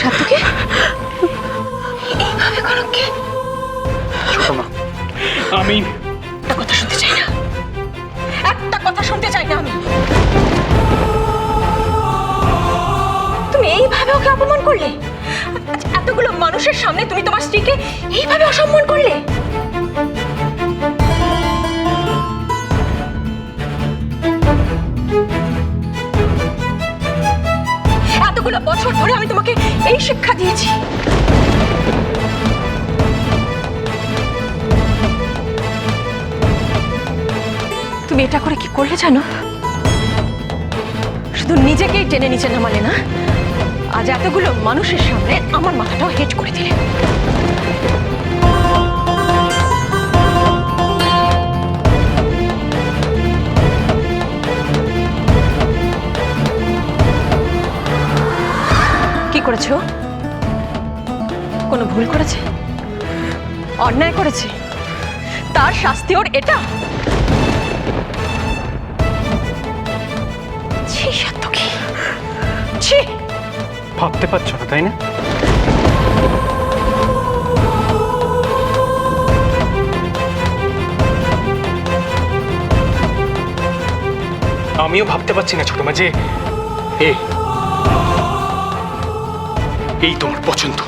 তুমি কি করলে সাত্তুকে এইভাবে কনককে সুষমা আমি একটা কথা শুনতে চাই না। একটা কথা শুনতে চাই না আমি। তুমি এইভাবে ওকে অপমান করলে? এতগুলো মানুষের সামনে তুমি তোমার স্ত্রীকে এইভাবে অসম্মান করলে? এই দিয়েছি। তুমি এটা করে কি করলে জানো? শুধু নিজেকেই টেনে নিচে নামালে না, আজ এতগুলো মানুষের সামনে আমার মাথাটাও হেট করে দিলে। কি করেছ? কোনো ভুল করেছে? অন্যায় করেছে? তার শাস্তি ওর এটা? ভাবতে পারছ না, তাই না? আমিও ভাবতে পারছি না, ছোট মা, যে, এ, এই তোমার পছন্দ।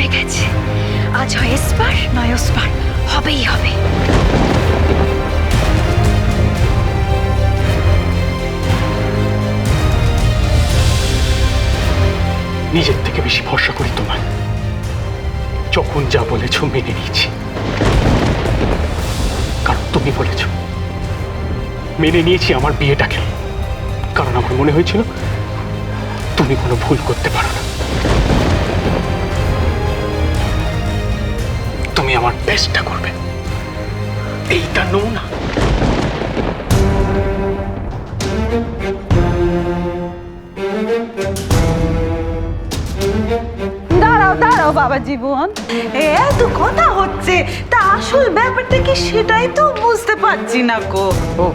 জমে গেছে। আজ হয় এসপার নয় ওসপার হবেই হবে। নিজের থেকে বেশি ভরসা করি তোমায়। যখন যা বলেছ মেনে নিয়েছি। কারণ তুমি বলেছ, মেনে নিয়েছি আমার বিয়েটাকে। কারণ আমার মনে হয়েছিল, তুমি কোনো ভুল করতে পারো না। তুমি আমার বেস্টটা করবে। এইটা নো না দাঁড়াও দাঁড়াও বাবা জীবন। এত কথা হচ্ছে। তা আসল ব্যাপারটা কি সেটাই তো বুঝতে পারছি না গো। ও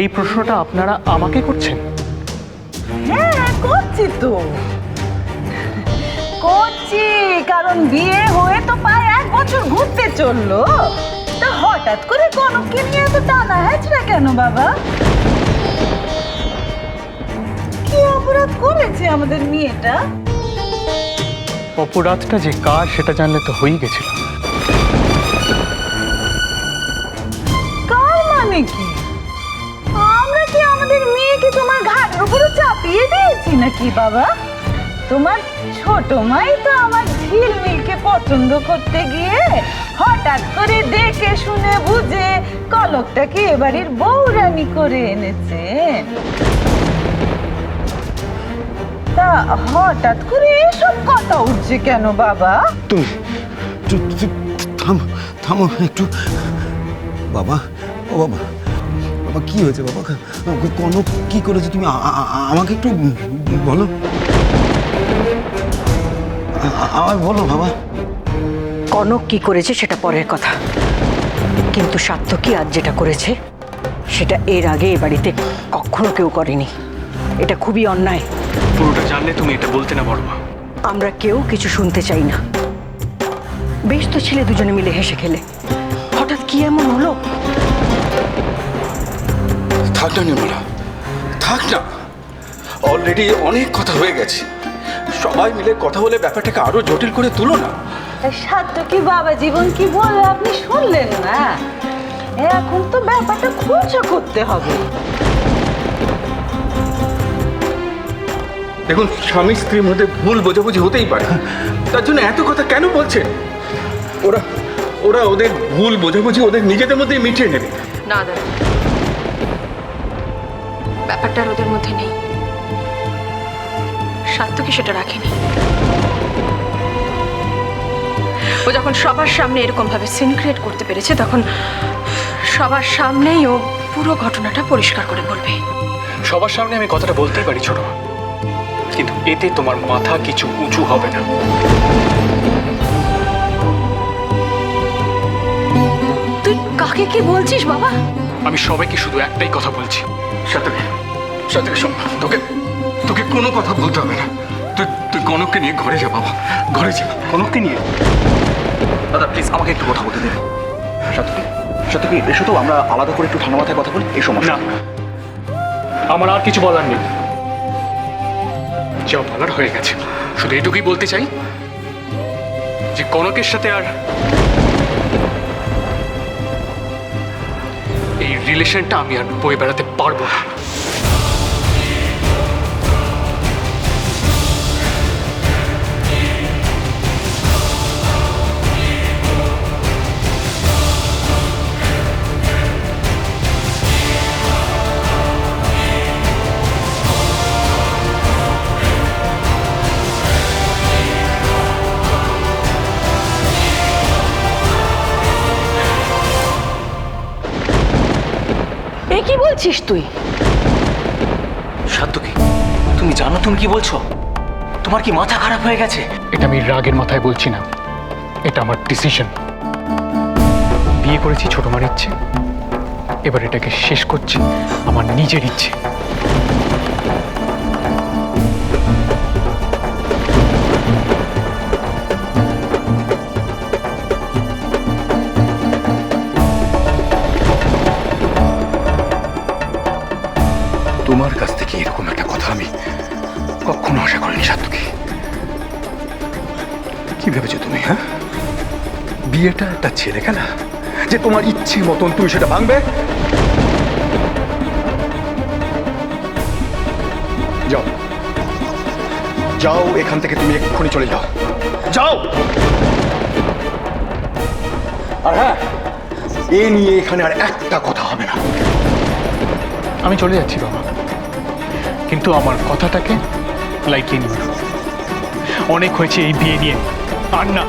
এই প্রশ্নটা আপনারা আমাকে করছেন? হ্যাঁ করছি তো। করছি কারণ বিয়ে হয়ে তো প্রায় এক বছর চলল? তা হঠাৎ করে কনককে নিয়ে এত টানা হ্যাচড়া কেন বাবা? কি অপরাধ করেছে আমাদের মেয়েটা? অপরাধটা যে কার সেটা জানলে তো হয়েই গেছিল। কার মানে কি? আমরা কি আমাদের মেয়েকে তোমার ঘাটের উপরে চাপিয়ে দিয়েছি নাকি বাবা? তোমার ছোট মাই তো আমার ঝিলমিলকে পছন্দ করতে গিয়ে হঠাৎ করে দেখে শুনে বুঝে কলকটাকে এবাড়ির বউরানি করে এনেছে? তা হঠাৎ করে এসব কথা উঠছে কেন বাবা? তুমি থামো থামো একটু। বাবা, ও বাবা বাবা, কি হয়েছে বাবা? কনক কি করেছে তুমি? আমাকে একটু বলো। আমায় বলো বাবা। কনক কি করেছে সেটা পরের কথা। কিন্তু সাত্তকী আজ যেটা করেছে সেটা এর আগে এ বাড়িতে কখনো কেউ করেনি। এটা খুবই অন্যায়। পুরোটা জানলে তুমি এটা বলতে না বড় মা আমরা কেউ কিছু শুনতে চাই না। বেশ তো ছেলে দুজনে মিলে হেসে খেলে। হঠাৎ কি এমন হলো? থাক না নির্মলা থাক না। অলরেডি অনেক কথা হয়ে গেছে। সবাই মিলে কথা বলে ব্যাপারটাকে আরও জটিল করে তুলো না। সাধ্য কি বাবা জীবন কি বলে? আপনি শুনলেন না। এখন তো ব্যাপারটা খুলসা করতে হবে। দেখুন স্বামী স্ত্রীর মধ্যে ভুল বোঝাবুঝি হতেই পারে। তার জন্য এত কথা কেন বলছেন? ওরা ওরা ওদের ভুল বোঝাবুঝি ওদের নিজেদের মধ্যেই মিটিয়ে নেবে। না দাদা। ব্যাপারটা আর ওদের মধ্যে নেই। সাত্য কি সেটা রাখেনি? ও যখন সবার সামনে এরকম ভাবে সিন ক্রিয়েট করতে পেরেছে তখন সবার সামনেই ও পুরো ঘটনাটা পরিষ্কার করে বলবে। সবার সামনে আমি কথাটা বলতেই পারি ছোট কিন্তু এতে তোমার মাথা কিছু উঁচু হবে না। তুই কাকে কি বলছিস বাবা? আমি সবাইকে শুধু একটাই কথা বলছি। সাথে সাথে শোন তোকে তোকে কোনো কথা বলতে হবে না। তুই তুই কনককে নিয়ে ঘরে যা বাবা। ঘরে যা কনককে নিয়ে। দাদা প্লিজ আমাকে একটু কথা বলতে দিন সত্যি? সত্যি এসো তো, আমরা আলাদা করে একটু ঠান্ডা মাথায় কথা বলি? এই সমস্যা। আমার আর কিছু বলার নেই। যা বলার হয়ে গেছে। শুধু এটুকুই বলতে চাই যে কনকের সাথে আর এই রিলেশনটা আমি আর বয়ে বেড়াতে পারব না। বলছিস তুই? সাত্তুকি তুমি জানো তুমি কি বলছো? তোমার কি মাথা খারাপ হয়ে গেছে? এটা আমি রাগের মাথায় বলছি না। এটা আমার ডিসিশন বিয়ে করেছি ছোট মার ইচ্ছে। এবার এটাকে শেষ করছি আমার নিজের ইচ্ছে। থেকে এরকম একটা কথা আমি কখনো আশা করিনি সাত্তুকি কি ভেবেছো তুমি হ্যাঁ? বিয়েটা একটা ছেলে খেলা যে তোমার ইচ্ছে মতন তুমি সেটা ভাঙবে? যাও। যাও, এখান থেকে তুমি এক্ষুনি চলে যাও। যাও! আর হ্যাঁ এ নিয়ে এখানে আর একটা কথা হবে না। আমি চলে যাচ্ছি, বাবা। কিন্তু আমার কথাটাকে লাইকিয়ে নিও না। অনেক হয়েছে এই বিয়ে নিয়ে। আর না।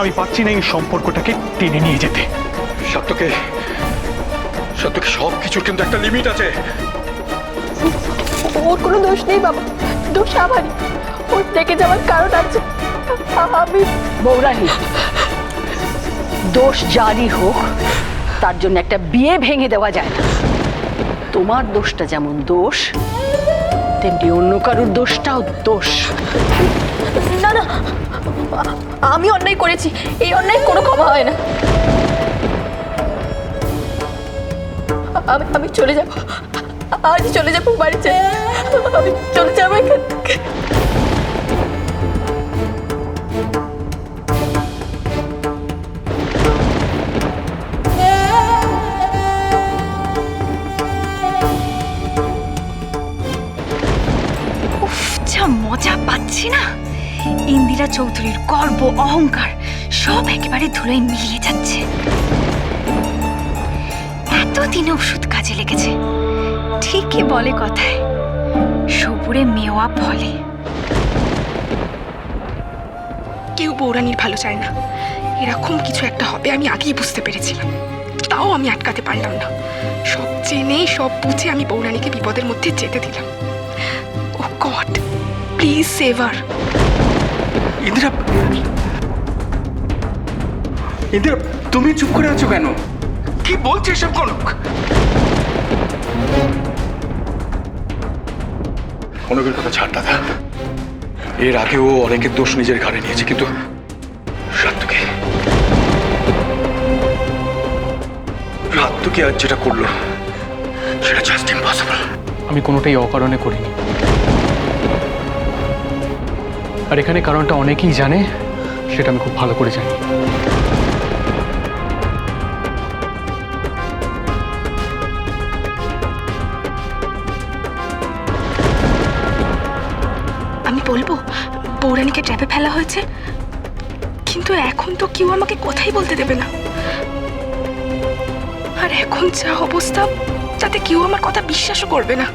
আমি পাচ্ছি না এই সম্পর্কটাকে টেনে নিয়ে যেতে। সত্যকে সত্যকে সব কিছুর কিন্তু একটা লিমিট আছে। ওর কোনো দোষ নেই বাবা। দোষ আমারই। ওর থেকে যাওয়ার কারণ আছে। আমি বৌরানী দোষ জারি হোক তার জন্য একটা বিয়ে ভেঙে দেওয়া যায় না। তোমার দোষটা যেমন দোষ, তেমনি অন্য কারোর দোষটাও দোষ। না না, আমি অন্যায় করেছি। এই অন্যায় কোনো ক্ষমা হয় না। আমি আমি চলে যাব। আজ চলে যাব বাড়িতে। চলে যাব এখান থেকে। অহংকার সব একেবারে ধুলোয় মিলিয়ে যাচ্ছে। এতদিনে ওষুধ কাজে লেগেছে। ঠিকই বলে কথায় সবুরে মেওয়া ফলে। কেউ বৌরানির ভালো চায় না। এরকম কিছু একটা হবে আমি আগেই বুঝতে পেরেছিলাম। তাও আমি আটকাতে পারলাম না। সব জেনে সব বুঝে আমি বৌরানিকে বিপদের মধ্যে যেতে দিলাম। ও god please save her. Indira Indira তুমি চুপ করে আছো কেন? কি বলছে এসব কনক? কনকের কথা ছাড় দাদা। এর আগে ও অনেকের দোষ নিজের ঘাড়ে নিয়েছে কিন্তু রাত্তুকে রাত্তুকে আজ যেটা করল সেটা জাস্ট ইম্পসিবল আমি কোনোটাই অকারণে করিনি। আর এখানে কারণটা অনেকেই জানে সেটা আমি খুব ভালো করে জানি। আমি বলব বৌরানিকে ট্র্যাপে ফেলা হয়েছে। কিন্তু এখন তো কেউ আমাকে কথাই বলতে দেবে না। আর এখন যা অবস্থা, তাতে কেউ আমার কথা বিশ্বাসও করবে না।